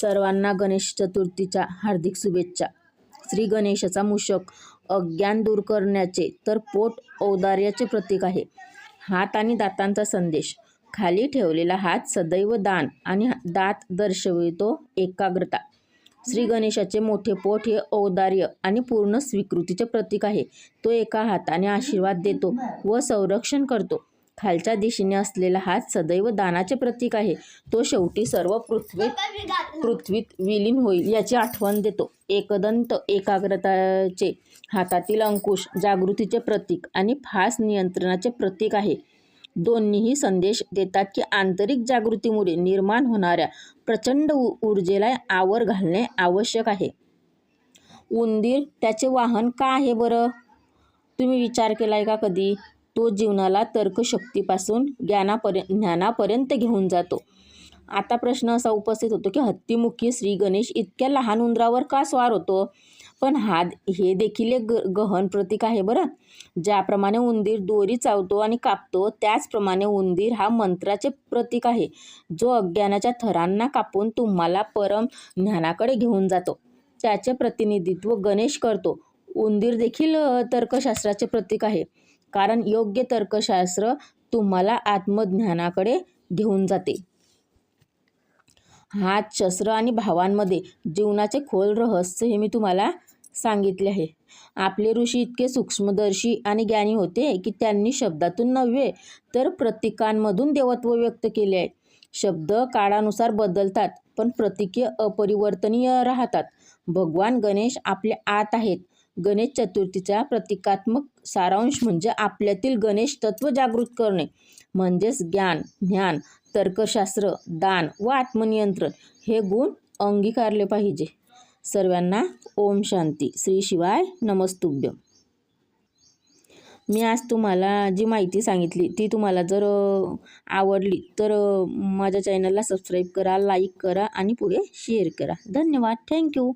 सर्वांना गणेश चतुर्थीच्या हार्दिक शुभेच्छा. श्री गणेशाचा मूषक अज्ञान दूर करण्याचे तर पोट औदार्याचे प्रतीक आहे. हात आणि दातांचा संदेश. खाली ठेवलेला हात सदैव दान आणि दात दर्शवितो एकाग्रता. श्री गणेशाचे मोठे पोट हे औदार्य आणि पूर्ण स्वीकृतीचे प्रतीक आहे. तो एका हाताने आशीर्वाद देतो व संरक्षण करतो. खालच्या दिशेने असलेला हात सदैव दानाचे प्रतीक आहे. तो शेवटी सर्व पृथ्वीत पृथ्वीत विलीन होईल याची आठवण देतो. एकदंत एकाग्रताचे हातातील अंकुश जागृतीचे प्रतीक आणि फास नियंत्रणाचे प्रतीक आहे. दोन्हीही संदेश देतात की आंतरिक जागृतीमुळे निर्माण होणाऱ्या प्रचंड ऊर्जेला आवर घालणे आवश्यक आहे. उंदीर त्याचे वाहन का आहे बरं? तुम्ही विचार केला आहे का कधी? तो जीवनाला तर्कशक्तीपासून ज्ञानापर्यंत ज्ञानापर्यंत घेऊन जातो. आता प्रश्न असा उपस्थित होतो की हत्तीमुखी श्री गणेश इतक्या लहान उंदरावर का स्वार होतो? पण हा हे देखील एक ग गहन प्रतीक आहे बरं. ज्याप्रमाणे उंदीर दोरी चावतो आणि कापतो त्याचप्रमाणे उंदीर हा मंत्राचे प्रतीक आहे. जो अज्ञानाच्या थरांना कापून तुम्हाला परम ज्ञानाकडे घेऊन जातो. त्याचे प्रतिनिधित्व गणेश करतो. उंदीर देखील तर्कशास्त्राचे प्रतीक आहे. कारण योग्य तर्कशास्त्र तुम्हाला आत्मज्ञानाकडे घेऊन जाते. हात शस्त्र आणि भावांमध्ये जीवनाचे खोल रहस्य हे मी तुम्हाला सांगितले आहे. आपले ऋषी इतके सूक्ष्मदर्शी आणि ज्ञानी होते की त्यांनी शब्दातून नव्हे तर प्रतीकांमधून देवत्व व्यक्त केले आहे. शब्द काळानुसार बदलतात पण प्रतीके अपरिवर्तनीय राहतात. भगवान गणेश आपल्या आत आहेत. गणेश चतुर्थीचा प्रतिकात्मक सारांश म्हणजे आपल्यातील गणेश तत्व जागृत करणे. म्हणजेच ज्ञान ज्ञान तर्कशास्त्र दान व आत्मनियंत्रण हे गुण अंगीकारले पाहिजे. सर्वांना ओम शांती. श्री शिवाय नमस्तुभ्य. मी आज तुम्हाला जी माहिती सांगितली ती तुम्हाला जर आवडली तर माझ्या चॅनलला सबस्क्राईब करा लाईक करा आणि पुढे शेअर करा. धन्यवाद. थँक्यू